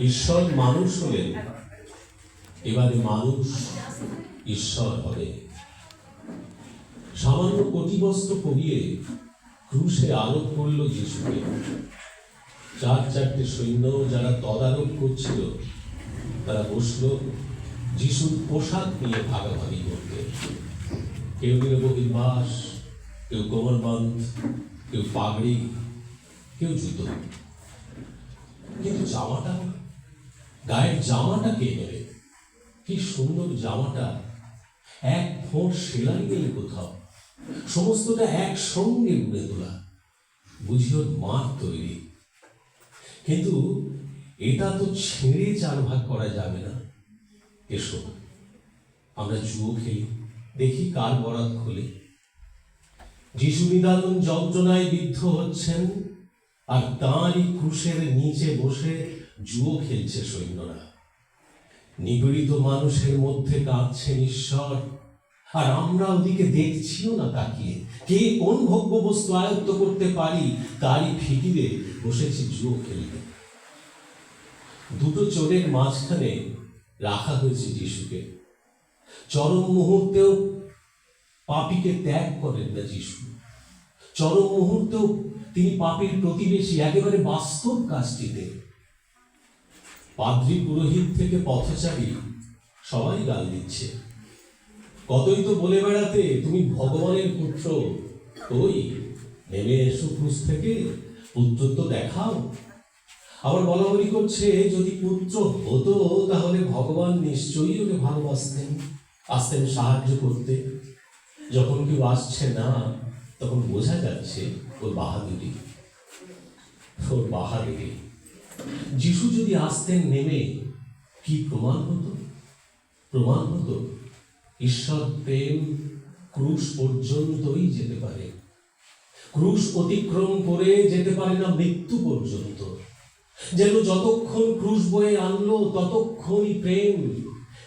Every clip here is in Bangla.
ঈশ্বর মানুষ হলেন এবারে মানুষ ঈশ্বর হবে। সামান্য কটিবস্ত্র পরিয়ে ক্রুশে আলোক করল যিশুকে। চার চারটে সৈন্য যারা তদারক করছিল, তারা বসল যিশুর পোশাক নিয়ে ভাগাভাগি করতে। কেউ নিল বহির্বাস কেউ কোমরবন্ধ কেউ পাগড়ি, কেউ জুতো। কিন্তু জামাটা গায়ের জামাটা কে নেবে? কি সুন্দর জামাটা। এক ফোঁট সেলাই নেই কোথাও। সমস্তটা একসঙ্গে উড়ে তোলা। বুঝি ওর মার তৈরি। কিন্তু এটা তো ছেড়ে চার ভাগ করা যাবে না। এসো, আমরা জুয়ো খেলি, দেখি কার বরাত খুলে। যিশু নিদারুণ যন্ত্রণায় বিদ্ধ হচ্ছেন আর তাঁরই ক্রুশের নিচে বসে জুয়ো খেলছে সৈন্যরা। নিপীড়িত মানুষের মধ্যে কাঁদছেন ঈশ্বর আর আমরা ওদিকে দেখছিও না তাকিয়ে। কে কোন ভোগ্য বস্তু আয়ত্ত করতে পারি, তারই ফিকিরে বসেছি জুয়ো খেলতে। দুটো চোরের মাঝখানে রাখা হয়েছে যিশুকে। চরম মুহূর্তেও পাপীকে ত্যাগ করেন না যিশু। চরম মুহূর্তেও তিনি পাপির প্রতিবেশী, একেবারে বাস্তব কাজটিতে। পাদ্রী পুরোহিত থেকে পথচারী, সবাই গাল দিচ্ছে। কতই তো বলে বেড়াতে তুমি ভগবানের পুত্র ওই নেমে এসো ক্রুশ থেকে পুত্রত্ব দেখাও। আবার বলা বলি করছে, যদি পুত্র হতো, তাহলে ভগবান নিশ্চয়ই ওকে ভালোবাসতেন, আসতেন সাহায্য করতে। যখন কেউ আসছে না, তখন বোঝা যাচ্ছে ওর বাহাদুরি। ওর বাহাদুরি। যিশু যদি আসতেন নেমে, কি প্রমাণ হতো? প্রমাণ হতো, ঈশ্বর প্রেম ক্রুশ পর্যন্তই যেতে পারে। ক্রুশ অতিক্রম করে যেতে পারে না মৃত্যু পর্যন্ত। যেন যতক্ষণ ক্রুশ বয়ে আনলো, ততক্ষণই প্রেম।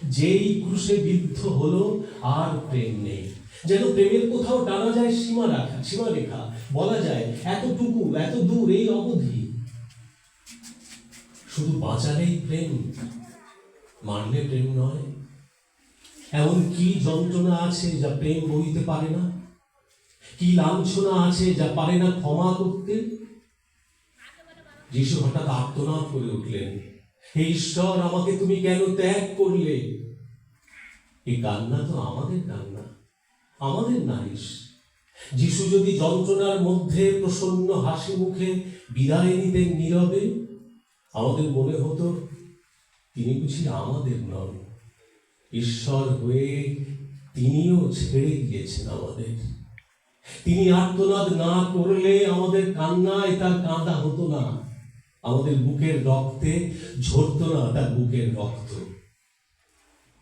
যেই ক্রুশে বিদ্ধ হলো, আর প্রেম নেই। যেন প্রেমের কোথাও টানা যায় সীমা রাখা বলা যায়, এতটুকু এত দূর এই অবধি। শুধু বাঁচালেই প্রেম মারলে প্রেম নয়। এমন কি যন্ত্রণা আছে যা প্রেম বইতে পারে না? কি লাঞ্ছনা আছে যা পারে না ক্ষমা করতে? যিশু হঠাৎ আর্তনাদ করে উঠলেন, হে ঈশ্বর, আমাকে তুমি কেন ত্যাগ করলে? এই কান্না তো আমাদের কান্না, আমাদের নারিশ যিশু যদি যন্ত্রণার মধ্যে প্রসন্ন হাসি মুখে বিদায় নিতেন নীরবে আমাদের মনে হতো, তিনি বুঝি আমাদের নন। ঈশ্বর হয়ে তিনিও ছেড়ে গিয়েছেন আমাদের। তিনি আর্তনাদ না করলে আমাদের কান্নায় তার কাঁদা হতো না। আমাদের বুকের রক্তে ঝরতো না তার বুকের রক্ত।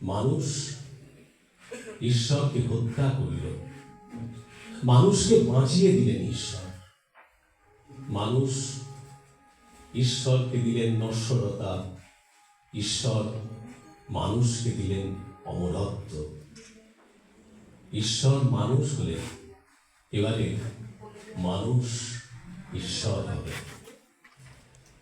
মানুষ ঈশ্বরকে হত্যা করিল। মানুষকে বাঁচিয়ে দিলেন ঈশ্বর। মানুষ ঈশ্বরকে দিলেন নশ্বরতা ঈশ্বর মানুষকে দিলেন অমরত্ব। ঈশ্বর মানুষ হলে এবারে মানুষ ঈশ্বর হবে।